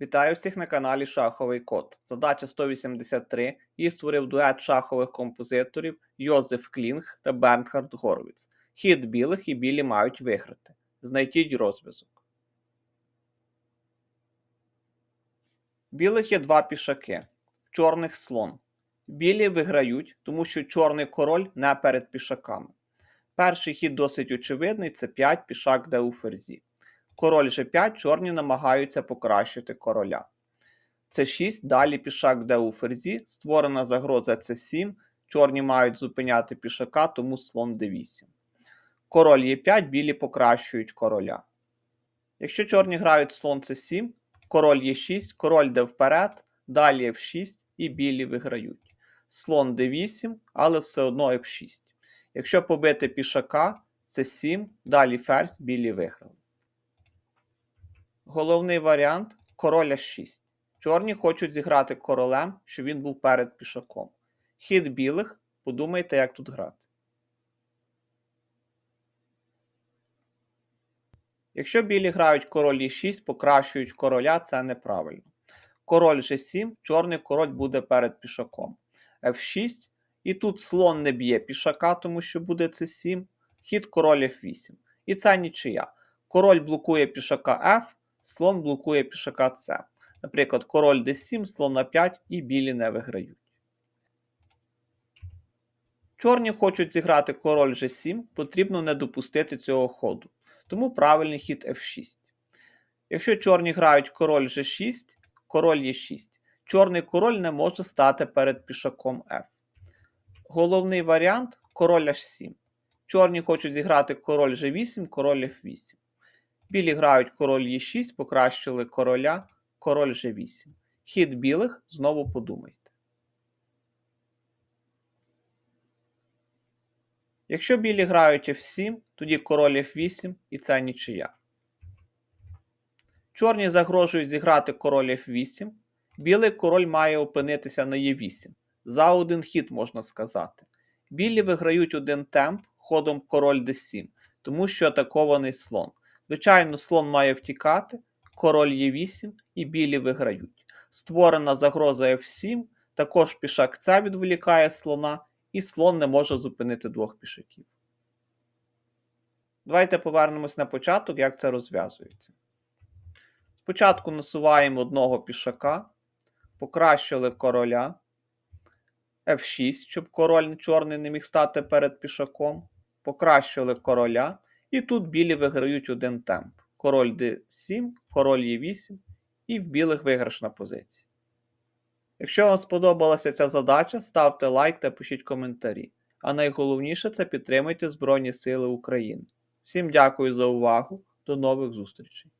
Вітаю всіх на каналі Шаховий Код. Задача 183. Її створив дует шахових композиторів Йозеф Клінг та Бернхард Горвіц. Хід білих і білі мають виграти. Знайдіть розв'язок. Білих є два пішаки. Чорних слон. Білі виграють, тому що чорний король не перед пішаками. Перший хід досить очевидний це 5 пішак де у ферзі. Король G5, чорні намагаються покращити короля. С6, далі пішак де у ферзі, створена загроза С7, чорні мають зупиняти пішака, тому слон d8. Король Е5, білі покращують короля. Якщо чорні грають слон С7, король Е6, король де вперед, далі F6 і білі виграють. Слон d8, але все одно F6. Якщо побити пішака, С7, далі ферзь, білі виграли. Головний варіант король H6. Чорні хочуть зіграти королем, щоб він був перед пішаком. Хід білих, подумайте, як тут грати. Якщо білі грають король e6, покращують короля, це неправильно. Король G7, чорний король буде перед пішаком. F6. І тут слон не б'є пішака, тому що буде c7. Хід король F8. І це нічия. Король блокує пішака F, слон блокує пішака С. Наприклад, король d7, слон на 5 і білі не виграють. Чорні хочуть зіграти король G7, потрібно не допустити цього ходу. Тому правильний хід F6. Якщо чорні грають король G6, король Е6. Чорний король не може стати перед пішаком F. Головний варіант король H7. Чорні хочуть зіграти король G8, король F8. Білі грають король Е6, покращили короля, король G8. Хід білих знову подумайте. Якщо білі грають F7, тоді король F8 і це нічия. Чорні загрожують зіграти король F8. Білий король має опинитися на Е8. За один хід, можна сказати. Білі виграють один темп ходом король d7, тому що атакований слон. Звичайно, слон має втікати, король Е8 і білі виграють. Створена загроза F7, також пішак С відволікає слона, і слон не може зупинити двох пішаків. Давайте повернемось на початок, як це розв'язується. Спочатку насуваємо одного пішака, покращили короля. F6, щоб король чорний не міг стати перед пішаком. Покращили короля. І тут білі виграють один темп. Король d7, король e8, і в білих виграшна позиція. Якщо вам сподобалася ця задача, ставте лайк та пишіть коментарі. А найголовніше це підтримайте Збройні Сили України. Всім дякую за увагу, до нових зустрічей!